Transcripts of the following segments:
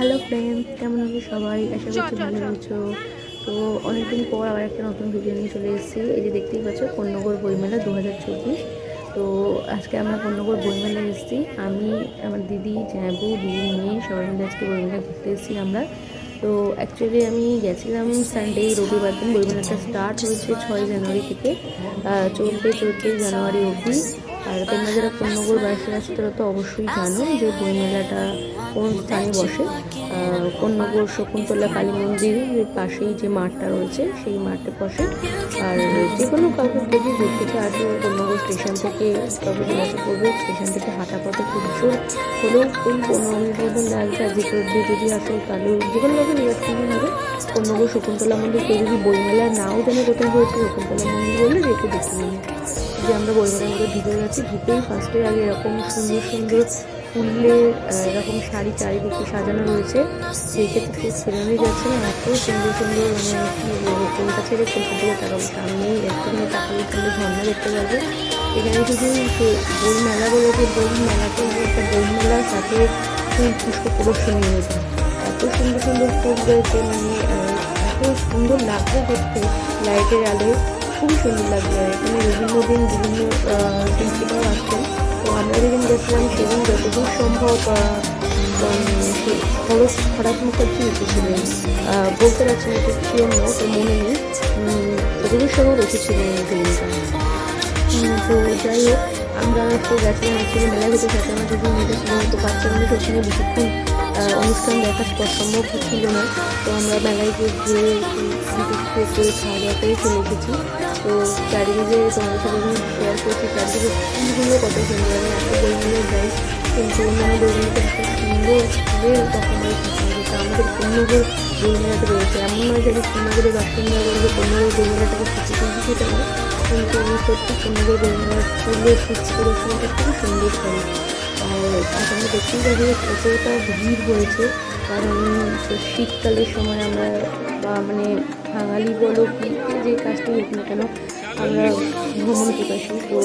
Hello friend কেমন আছো সবাই? আশা করছি ভালো আছো। তো অনেকদিন পর আবার একটা নতুন ভিডিও নিয়ে চলে এসেছি। এই যে দেখতেই পাচ্ছ কন্যগর বইমেলা দু হাজার চব্বিশ। তো আজকে আমরা কন্যগর বইমেলা এসেছি। আমি আমার দিদি জ্যাবু দিদি মেয়ে সবাই মিলে আজকে বইমেলা ঘুরতে এসেছি আমরা। তো অ্যাকচুয়ালি আমি গেছিলাম সানডে রবিবার দিন। বইমেলাটা স্টার্ট হয়েছে ছয় জানুয়ারি থেকে চলতে চলতে জানুয়ারি অবধি। আর তোমরা যারা কন্যগর বাসী আছো, তারা তো অবশ্যই জানো যে বইমেলাটা কোন স্থানে বসে। কন্যগর শকুন্তলা কালী মন্দিরের পাশেই যে মাঠটা রয়েছে, সেই মাঠে বসে আর যে কোনো কাউকে যদি দূর থেকে আসো কন্যগর স্টেশন থেকে কাউকে জিজ্ঞাসা করবে। স্টেশন থেকে হাঁটা পথে খুব জোর হলেও ওই পনেরো মিনিট লাগবে আর যেটা দিয়ে যদি আসো তাহলেও যে কোনো কাউকে জিজ্ঞাসা করলে হবে। কন্যগর শকুন্তলা মন্দির কেউ যদি বইমেলা নাও জানে কোথায় হয়েছে, শকুন্তলা মন্দির বললে যে একটু দেখে নিন। যে আমরা বইমেলার মধ্যে ঢুকে গেছি, ঢুকেই ফার্স্টে আগে এরকম সুন্দর সুন্দর ফুলের এরকম শাড়ি চারিদিকে সাজানো রয়েছে। তো খুব ছেড়ে যাচ্ছে না, এত সুন্দর সুন্দর মানে কি বলব কোনটা ছেড়ে কোনটা দিকে তাকাবো, সামনেই একটুখানি তাকালে সুন্দর ঝর্ণা দেখতে পারবে এখানে শুধু বই মেলা বলে যে বই মেলাতে একটা বই মেলার সাথে ফুল পুষ্প প্রদর্শনী রয়েছে। এত সুন্দর সুন্দর ফুল রয়েছে মানে এত সুন্দর লাগবে দেখতে লাইটের আলো খুবই সুন্দর লাগবে এখানে বিভিন্ন দিন বিভিন্ন শিল্পীরাও আসছেন। তো আমরা যেদিন গেছিলাম, সেদিন যতদূর সম্ভব খরচ খরাজ মুখার্জি এসেছিলেন। বলতে পারছি না ঠিক শিওর না, তো মনে নেই। যতদূর সম্ভব এসেছিলেন দিনটা। তো যাই হোক, আমরা তো গেছিলাম অ্যাকচুয়ালি মেলা ভিতরে সাথে আমার যদি মেয়েটা ছিল তো বাচ্চা মানুষ ওখানে বেশিক্ষণ অনুষ্ঠান দেখা সম্ভব ছিল না তো আমরা মেলায় গিয়ে ঘুরে করে খাওয়া দাওয়া করে চলে এসেছি তো চারিদিকে তোমাদের সাথে আমি শেয়ার করছি চারিদিকে ফুলগুলো কত সুন্দর আমি এত বইগুলো যাই কিন্তু অন্যান্য বইগুলোতে এত সুন্দর ফুলের তখন যেটা আমাদের কন্যগর বইমেলাতে রয়েছে এমন নয় যে কন্যগরের বাসিন্দা বলব কন্যগর বইমেলাটাকে ছুটি কিন্তু সেটা নয় কিন্তু আমি সত্যি কন্যগর বইমেলার ফুলের শীত প্রদর্শনীটা খুবই সুন্দর করে আর আমরা দেখতেই পাবো কতটা ভিড় হয়েছে? কারণ শীতকালের সময় আমরা বা মানে বাঙালি বলো কি যে কাজটাই হোক না কেন, আমরা ভ্রমণ পিপাসী। তো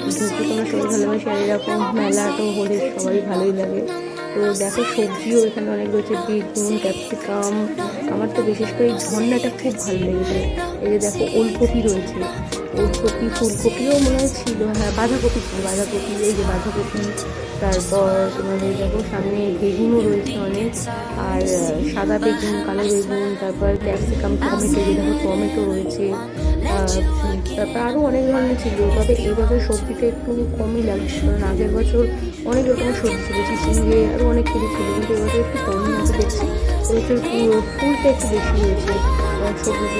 ঘুরতে তোমরা সবাই ভালোবাসি আর এরকম মেলা তো হলে সবাই ভালোই লাগে। তো দেখো সবজিও এখানে অনেক রয়েছে, বেগুন, ক্যাপসিকাম। আমার তো বিশেষ করে ঝর্ণাটা খুব ভালো লেগেছে। এই যে দেখো, ওলকপি রয়েছে। ওলকপি, ফুলকপিও মনে হয় ছিল হ্যাঁ বাঁধাকপি ছিল, বাঁধাকপি, এই যে বাঁধাকপি, তারপর তোমাদের দেখো, সামনে বেগুনও রয়েছে অনেক, আর সাদা বেগুন, কালো বেগুন, তারপর ক্যাপসিকাম, টমেটো যে দেখো, টমেটো রয়েছে তারপর আরও অনেক ধরনের ছিল, তবে এবছর সবজিটা একটু কমই লাগছে, কারণ আগের বছর অনেক রকমের সবজি ছিল, চিচিঙ্গে, আরও অনেক কিছু ছিল, কিন্তু এবছর একটু কমই আছে দেখছি। এবছর পু- ফুলটা একটু বেশি হয়েছে আর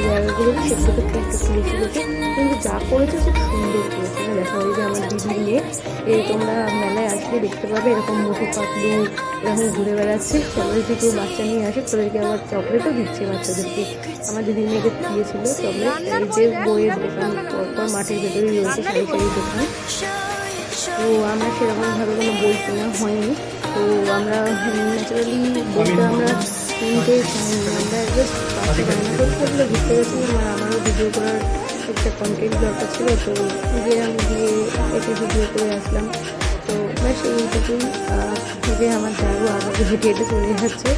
জায়গাগুলো সেগুলো একটু একটু বেশি হয়েছে কিন্তু যা করেছে খুব সুন্দর করেছে। না দেখো এই যে আমার দিদি নিয়ে এই তোমরা মেলায় আসলে দেখতে পাবে এরকম মোটু পাতলু এরকম ঘুরে বেড়াচ্ছে। যদি কেউ বাচ্চা নিয়ে আসে, তাদেরকে আবার চকলেটও দিচ্ছে বাচ্চাদেরকে। আমার দিদির মেয়েকে দিয়েছিল চকলেট, এই যে বইয়ের দোকান, পরপর মাঠের ভেতরেই রয়েছে সারি সারি দোকান। তো আমরা সেরকমভাবে কোনো বই কেনা হয়নি। তো আমরা, ন্যাচারালি বইটা আমরা কিনতে আমরা জাস্ট হলে ঘুরতে গেছিলাম আর আমারও ভিডিও করার একটা কন্টেন্ট দরকার ছিল, তো গিয়ে আমি গিয়ে এসে ভিডিও করে আসলাম। তো ব্যাস এইটুকুই যে আমার যাব আমাকে হেঁটে চলে যাচ্ছে।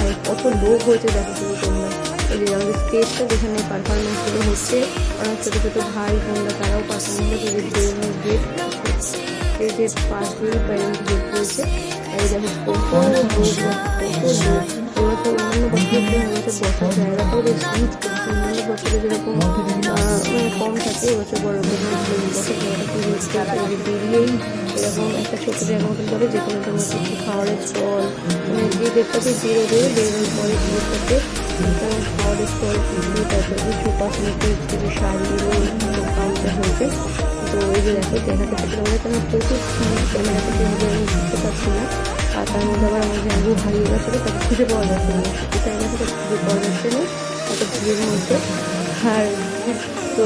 আর কত লোক হয়েছে দেখো শুধু তোমরা। এই যে আমাদের স্টেজটা যেখানে পারফরমেন্সগুলো হচ্ছে, অনেক ছোটো ছোটো ভাই বোনরা তারাও পারফরমেন্স গেট স্টেজের পাশ দিয়ে বাইরের গেট রয়েছে। এই দেখো এবছর বসার জায়গাটাও বছরে কম থাকে এবছর বড় বছর জায়গাটা বেরিয়েই এরকম একটা ছোটো জায়গা করে যেখানে তোমার কিছু খাওয়ারের স্টল মানে যে গেটটাতে বেরোবে বেরোনোর পরে যেমন খাওয়ারের স্টল তারপর কিছু কসমেটিক কিছু শাড়ি কাউন্টার হয়েছে তো এই যে দেখো দেখাতে আমাদের তো আমি প্রচুর ক্যামেরা থেকে আমি বুঝতে পারছি না। আর তার মধ্যে আবার আমার জ্যাঙ্গু হারিয়ে গেছিল তাকে খুঁজে পাওয়া যাচ্ছে না। তাই না সেটা খুঁজে পাওয়া যাচ্ছে না এত ভিড়ের মধ্যে আর তো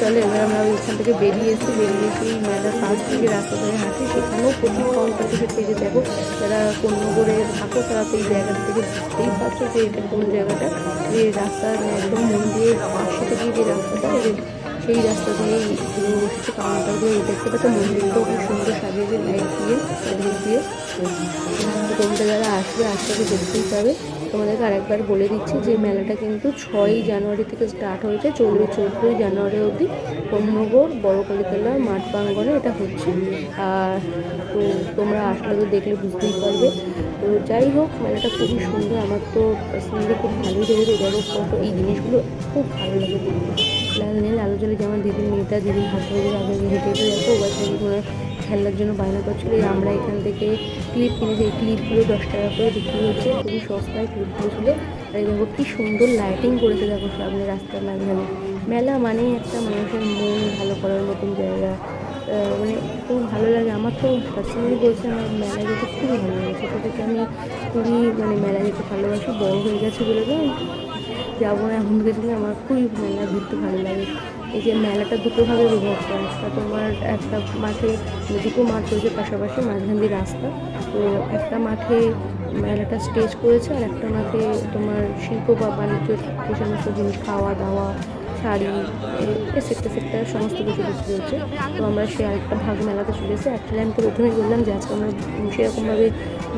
তাহলে এবার আমরা ওইখান থেকে বেরিয়ে এসে বেরিয়ে এসে মেলার পাশ থেকে রাস্তা ধরে হাঁটি, সেখানেও প্রচুর কাউন্টার থেকে পেয়ে দেখো, যারা কন্যগড়ে থাকো, তারা তো এই জায়গাটা থেকে বুঝতেই পারছ যে এটা কোন জায়গাটা, যে রাস্তার একদম মন্দিরের পাশে থেকে যে রাস্তাটা সেই রাস্তা দিয়ে ঘুরে বসেছে কাউন্টার দিয়ে দেখতে পাচ্ছ মন্দিরটাও খুব সুন্দর সাজিয়েছে লাইট দিয়ে চারিদিক দিয়ে। তোমরা যারা আসবে আজকে দেখতেই পাবে। তোমাদেরকে আরেকবার বলে দিচ্ছি যে মেলাটা কিন্তু ছয়ই জানুয়ারি থেকে স্টার্ট হয়েছে চলবে চোদ্দোই জানুয়ারি অবধি কন্যগর বড় কলিতলা মাঠ প্রাঙ্গনে এটা হচ্ছে। আর তো তোমরা আসলে তো দেখলে বুঝতেই পারবে। তো যাই হোক, মেলাটা খুবই সুন্দর। আমার তো পার্সোনালি খুব ভালোই লেগেছে। দেখো এই জিনিসগুলো খুব ভালো লাগে। লাল নীল, আলো জলে যেমন দিদির মেয়েটা, দিদির ধরে আগে হেঁটে হেঁটে যাব ওবার ওনার খেলার জন্য বায়না করছিল। আমরা এখান থেকে ক্লিপ কিনেছি। এই ক্লিপগুলো দশ টাকা করে বিক্রি হচ্ছে। খুবই সস্তায় ক্লিপগুলো ছিল আর দেখো কি সুন্দর লাইটিং করেছে দেখো সামনে রাস্তার মাঝখানে। মেলা মানেই একটা মানুষের মন ভালো করার মতন জায়গা। মানে খুব ভালো লাগে। আমার তো পার্সোনালি বলছে আমার মেলা যেতে খুবই ভালো লাগে। ছোটো থেকে আমি খুবই মানে মেলা যেতে ভালোবাসি। বড় হয়ে গেছে বলে যাব না এখন আমার খুবই মেলা ঘুরতে ভালো লাগে। এই যে মেলাটা দুটোভাবে বিভক্ত। একটা তোমার একটা মাঠে দুটো মাঠ রয়েছে, পাশাপাশি মাঝখান রাস্তা। তো একটা মাঠে মেলাটা স্টেজ করেছে আর একটা মাঠে তোমার শিল্প বা বাণিজ্য যে সমস্ত জিনিস খাওয়া দাওয়া শাড়ি সেক্টর সেক্টর সমস্ত কিছু বিক্রি হচ্ছে। তো আমরা সে আরেকটা ভাগ মেলাতে চলে এসেছি। অ্যাকচুয়ালি আমি তো প্রথমেই বললাম যে আজকে আমরা সেরকমভাবে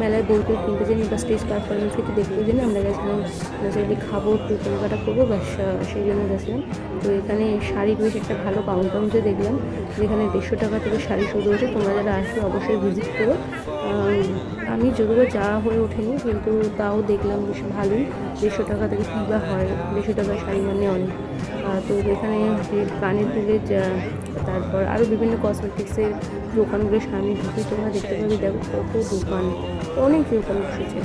মেলায় বই টই কিনতে যাই বা স্টেজ পারফরমেন্স কিছু দেখতে জন্য আমরা গেছিলাম যদি খাব, একটু কেনাকাটা করব, ব্যাস সেই জন্য গেছিলাম। তো এখানে শাড়ি বেশ একটা ভালো কাউন্টাউন্টে দেখলাম যেখানে দেড়শো টাকা থেকে শাড়ি শুরু হয়েছে। তোমরা যারা আসবে অবশ্যই ভিজিট করো। আমি যদিও যাওয়া হয়ে ওঠেনি, কিন্তু তাও দেখলাম বেশ ভালোই। দেড়শো টাকা থেকে কী বা হয়? দেড়শো টাকা শাড়ি মানে অনেক। তো এখানে দুলের যা- তারপর আরও বিভিন্ন কসমেটিক্সের দোকানগুলো সামনে ঢুকে তোমরা দেখতে পাবে, দেখো কত দোকান, অনেক দোকান বসেছে।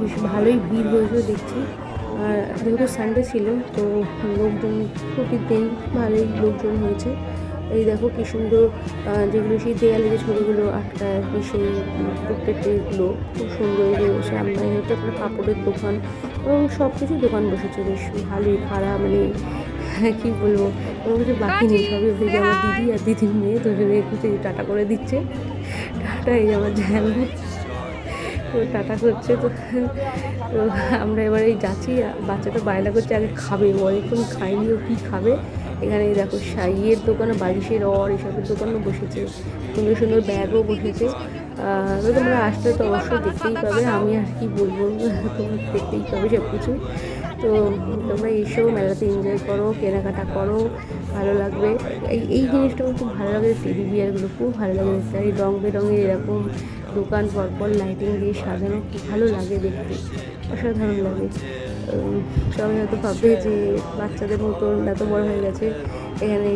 বেশ ভালোই ভিড় হয়েছে দেখছি। আর যেহেতু সানডে ছিল, তো লোকজন ছুটির দিন ভালোই লোকজন হয়েছে। এই দেখো কি সুন্দর যেগুলো সেই দেয়ালে যে ছবিগুলো আটকা সেই প্রত্যেকটা এগুলো খুব সুন্দর যে সামনে একটা কাপড়ের দোকান এবং সব কিছু দোকান বসেছে, বেশ ভালোই, খারাপ মানে কি বলব, কোনো কিছু বাকি নেই, সবই হয়ে আমার দিদি আর দিদির মেয়ে দুজনে একটু টাটা করে দিচ্ছে। টাটা, এই আমার জ্যাম। তো টাটা করছে তো। তো আমরা এবার এই যাচ্ছি বাচ্চাটা বায়না করছে, আগে খাবে অনেকক্ষণ খায়নি, ও কী খাবে? এখানে দেখো সাইয়ের দোকানে বালিশের রড এসবের দোকানও বসেছে। সুন্দর সুন্দর ব্যাগও বসেছে। তোমরা আসলে তো অবশ্যই দেখতেই পাবে, আমি আর কি বলব, তোমরা দেখতেই পাবে সব কিছু তো তোমরা এসেও মেলাতে এনজয় করো, কেনাকাটা করো, ভালো লাগবে। এই এই জিনিসটা আমার খুব ভালো লাগে, টেডি বিয়ারগুলো খুব ভালো লাগে আর এই রং বেরঙের এরকম দোকান, পরপর লাইটিং দিয়ে সাজানো খুব ভালো লাগে দেখতে। অসাধারণ লাগে। সবাই হয়তো ভাববে যে বাচ্চাদের মতন এত বড় হয়ে গেছে। এখানে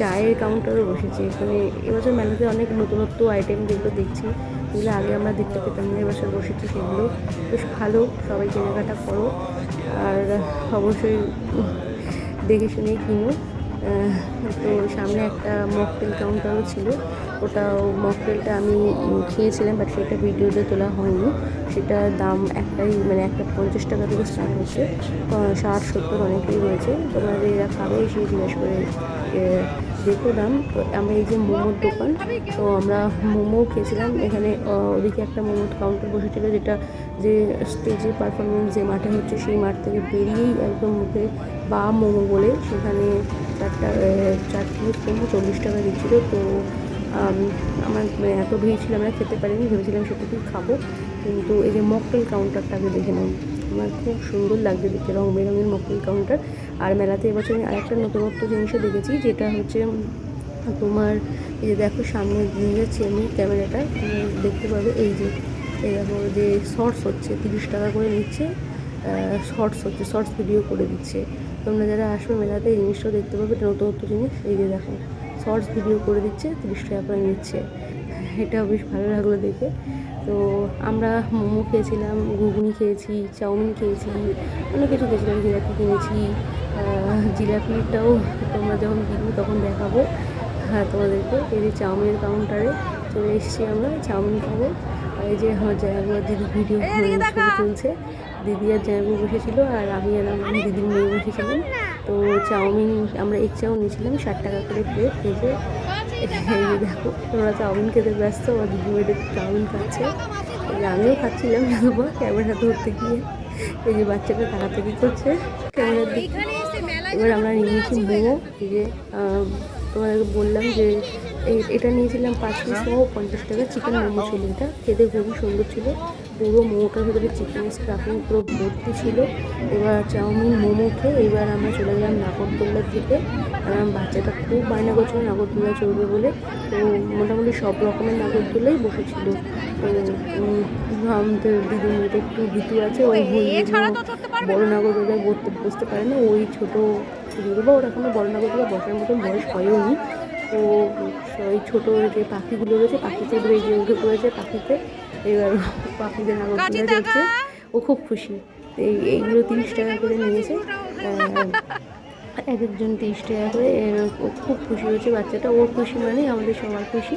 চায়ের কাউন্টারও বসেছে। এখানে এবছর মেলাতে অনেক নতুনত্ব আইটেম যেগুলো দেখছি যেগুলো আগে আমরা দেখতে পেতাম না এবছর বসেছি সেগুলো। বেশ ভালো সবাই কেনাকাটা করো। আর অবশ্যই দেখে শুনেই কিনো। তো সামনে একটা মকটেল কাউন্টারও ছিল। ওটাও মকটেলটা আমি খেয়েছিলাম বাট সেটা ভিডিওতে তোলা হয়নি। সেটা দাম একটাই মানে একটা পঞ্চাশ টাকা থেকে স্টার্ট আহ, ষাট সত্তর অনেকেই রয়েছে তোমরা এরা খাবে সেই জিজ্ঞেস করে দেখো দাম। আমরা এই যে মোমোর দোকান তো আমরা মোমো খেয়েছিলাম। এখানে ওদিকে একটা মোমোর কাউন্টার বসেছিল যেটা যে স্টেজে পারফরমেন্স যে মাঠে হচ্ছে সেই মাঠ থেকে বেরিয়েই একদম মুখে বা মোমো বলে সেখানে চারটা চার প্লেট মোমো চল্লিশ টাকা দিচ্ছিল। তো আমার মানে এত ভিড় ছিল, আমরা খেতে পারিনি, ভেবেছিলাম সেটুকুই খাব। কিন্তু এই যে মকটেল কাউন্টারটাকে দেখে নাও আমার খুব সুন্দর লাগছে দেখতে, রং বেরঙের মকটেল কাউন্টার আর মেলাতে এবছর আমি আরেকটা নতুনত্ব জিনিসও দেখেছি, যেটা হচ্ছে তোমার এই যে দেখো সামনে নিয়ে যাচ্ছি আমি ক্যামেরাটা দেখতে পাবে, এই যে এই যে শর্টস হচ্ছে, তিরিশ টাকা করে নিচ্ছে শর্টস হচ্ছে শর্টস ভিডিও করে দিচ্ছে। তোমরা যারা আসবে মেলাতে এই জিনিসটাও দেখতে পাবে, এটা নতুনত্ব জিনিস, এই যে দেখো। শর্টস ভিডিও করে দিচ্ছে তিরিশ টাকা করে নিচ্ছে। এটা বেশ ভালো লাগল দেখে। তো আমরা মোমো খেয়েছিলাম ঘুগনি খেয়েছি চাউমিন খেয়েছি অনেক কিছু খেয়েছিলাম জিলাপি কিনেছি জিলাপিটাও তোমরা যখন কিনবে তখন দেখাবো। হ্যাঁ তোমাদেরকে। এই যে চাউমিনের কাউন্টারে চলে এসেছি আমরা চাউমিন খাব। আর এই যে আমার জায়গা দিদি ভিডিও ছবি তুলছে। দিদি আর জায়গা বসেছিল আর আমি আর আমার দিদির মেয়ে বসেছিলাম। তো চাউমিন, আমরা এক চাউ নিয়েছিলাম, ষাট টাকা করে প্লেট যে দেখো তোমরা চাউমিন খেতে ব্যস্ত আমার দিদি মেয়েটা চাউমিন খাচ্ছে। আমিও খাচ্ছিলাম একবার ক্যামেরা ধরতে গিয়ে। এই যে বাচ্চাটা তাড়াতাড়ি করছে। ক্যামেরার দিকে এবার আমরা নিয়েছি মোমো। এই যে তোমাদেরকে বললাম যে এটা নিয়েছিলাম পাঁচ পিস সহ পঞ্চাশ টাকা, চিকেন মোমো ছিল এটা খেতে খুবই সুন্দর ছিল। পুরো মোমোটার ভিতরে চিকেন স্টাফিং পুরো ভর্তি ছিল। এবার চাউমিন মোমো খেয়ে এবার আমরা চলে গেলাম নাগরদোল্লার দিকে। আর বাচ্চাটা খুব বায়না করছিল নাগরদোল্লা চড়বে বলে। তো মোটামুটি সব রকমের নাগরদোল্লাই বসেছিল। তো আমাদের দিদিমণিটা একটু ভীতু আছে ওই বড় নাগরদোল্লায় বসতে বসতে পারে না। ওই ছোটো যদিও ওর এখনও বড় নাগরদোল্লা বসার মতন বয়স হয়ও নি। তো ওই ছোটো যে পাখিগুলো রয়েছে পাখিতে গিয়ে উঠে পড়েছে পাখিতে এবার পাখিদের নাগরদোল্লা দেখছে ও খুব খুশি। এই এইগুলো তিরিশ টাকা করে নিয়েছে। এক একজন তিরিশ টাকা করে খুব খুশি হয়েছে বাচ্চাটা। ওর খুশি মানে আমাদের সবার খুশি।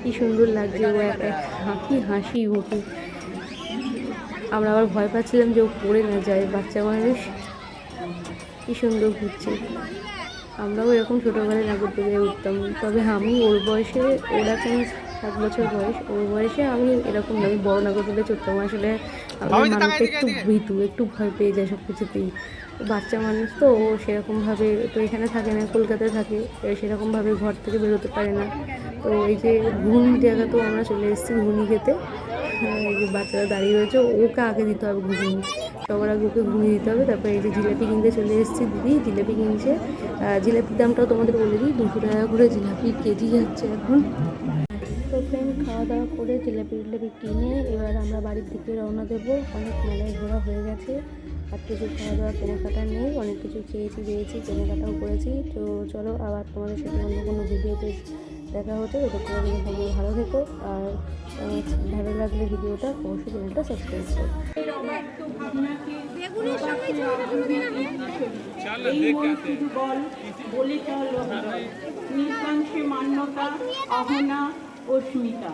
কী সুন্দর লাগছে ও এক এক হাঁকি হাসি মুখে। আমরা আবার ভয় পাচ্ছিলাম যে ও পড়ে না যায় বাচ্চা মানুষ। কি সুন্দর ঘুরছে। আমরাও এরকম ছোটোবেলায় নাগরদোলায় উঠতাম। তবে আমি ওর বয়সে ওরা এখন সাত বছর বয়স ওর বয়সে আমি এরকম না আমি বড় নাগরদোলায় চড়তাম আসলে আমাদের মানুষটা একটু ভীতু একটু ভয় পেয়ে যায় সব কিছুতেই বাচ্চা মানুষ তো ও সেরকমভাবে তো এখানে থাকে না কলকাতায় থাকে সেরকমভাবে ঘর থেকে বেরোতে পারে না। তো এই যে ঘুম জায়গাতেও আমরা চলে এসেছি ঘুনি খেতে। এই যে বাচ্চারা দাঁড়িয়ে রয়েছে ওকে আগে দিতে হবে ঘুগনি। সবার আগে ওকে ঘুগনি দিতে হবে তারপরে এই যে জিলাপি কিনতে চলে এসেছি দিদি জিলাপি কিনছে। জিলাপির দামটাও তোমাদের বলে দিই দুশো টাকা করে জিলাপি কেজি যাচ্ছে এখন। তো ফ্রেন্ড খাওয়া দাওয়া করে জিলাপি টিলাপি কিনে এবার আমরা বাড়ির দিকে রওনা দেবো। অনেক মেলায় ঘোরা হয়ে গেছে। আর কিছু খাওয়া দাওয়া কেনাকাটা নেই। অনেক কিছু খেয়েছি দিয়েছি কেনাকাটাও করেছি। তো চলো আবার তোমাদের সাথে অন্য কোনো ভিডিওতে দেখা হচ্ছে। ততক্ষণ পর্যন্ত তোমরা ভালো থেকো। আর ভালো লাগলে ভিডিওটা অবশ্যই চ্যানেলটা সাবস্ক্রাইব করো। বলে চল মান্যতা অহনা অস্মিতা.